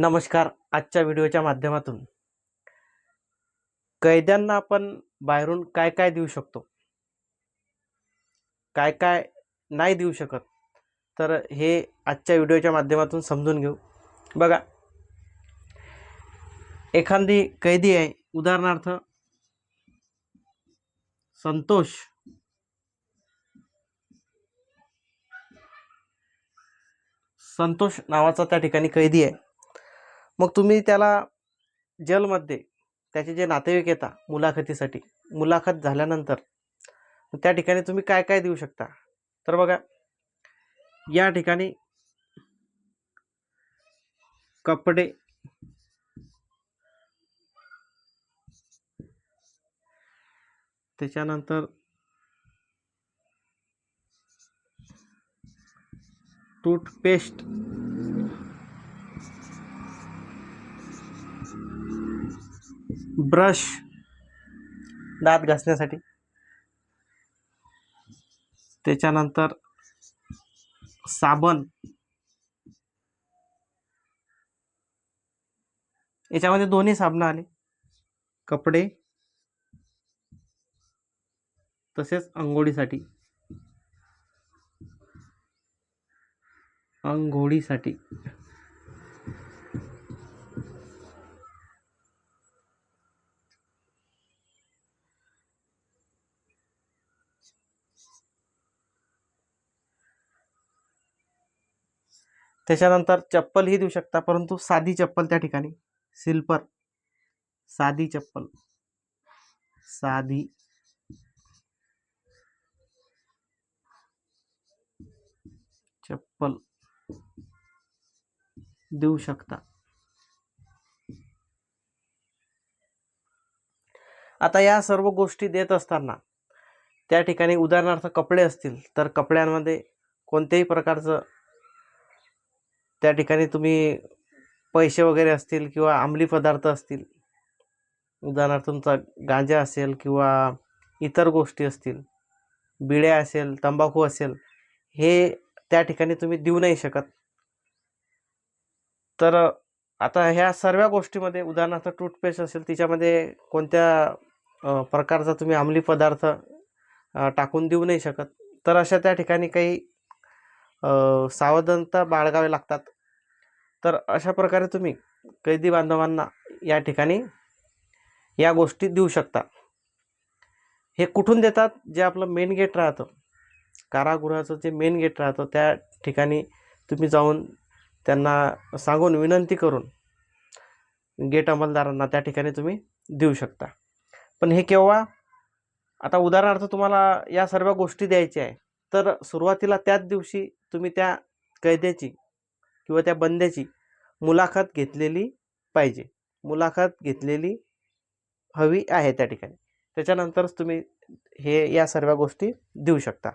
नमस्कार आजच्या व्हिडिओच्या माध्यमातून. कैद्यांना आपण बाहेरून काय काय देऊ शकतो? काय काय नाही देऊ शकत? तर हे आजच्या व्हिडिओच्या माध्यमातून समजून घेऊ. बघा. एखादी कैदी आहे उदाहरणार्थ संतोष. संतोष नावाचा त्या ठिकाणी कैदी आहे. मग तुम्ही त्याला जेलमध्ये त्याचे जे नातेवाईक येतात मुलाखतीसाठी मुलाखत झाल्यानंतर त्या ठिकाणी तुम्ही काय काय देऊ शकता? तर बघा या ठिकाणी कपडे त्याच्यानंतर टूथपेस्ट ब्रश. दात घासण्यासाठी. त्याच्यानंतर साबण. याच्यामध्ये दोन्ही साबणं आले. कपडे. तसेच अंघोळीसाठी. अंघोळीसाठी. त्याच्यानंतर चप्पलही देऊ शकता परंतु साधी चप्पल त्या ठिकाणी. सिल्पर साधी चप्पल. साधी. चप्पल. देऊ शकता. आता या सर्व गोष्टी देत असताना त्या ठिकाणी उदाहरणार्थ कपडे असतील तर कपड्यांमध्ये कोणत्याही प्रकारचं त्या ठिकाणी तुम्ही पैसे वगैरे असतील किंवा अंमली पदार्थ असतील उदाहरणार्थ तुमचा गांजा असेल किंवा इतर गोष्टी असतील बिड्या असेल तंबाखू असेल हे त्या ठिकाणी तुम्ही देऊ नाही शकत. तर आता ह्या सर्व गोष्टीमध्ये उदाहरणार्थ टूथपेस्ट असेल तिच्यामध्ये कोणत्या प्रकारचा तुम्ही अंमली पदार्थ टाकून देऊ नाही शकत. तर अशा त्या ठिकाणी काही सावधानता बाळगावे लागतात. तर अशा प्रकारे तुम्ही कैदी बांधवांना या ठिकाणी या गोष्टी देऊ शकता. हे कुठून देतात? जे आपलं मेन गेट राहतं. कारागृहाचं जे मेन गेट राहतं त्या ठिकाणी तुम्ही जाऊन त्यांना सांगून विनंती करून गेट अंमलदारांना त्या ठिकाणी तुम्ही देऊ शकता. पण हे केव्हा? आता उदाहरणार्थ तुम्हाला या सर्व गोष्टी द्यायच्या आहे. तर सुरुवातीला त्याच दिवशी तुम्ही त्या कैद्याची किंवा त्या बंद्याची मुलाखत घेतलेली पाहिजे. मुलाखत घेतलेली हवी आहे त्या ठिकाणी. त्याच्यानंतरच तुम्ही हे या सर्व गोष्टी देऊ शकता.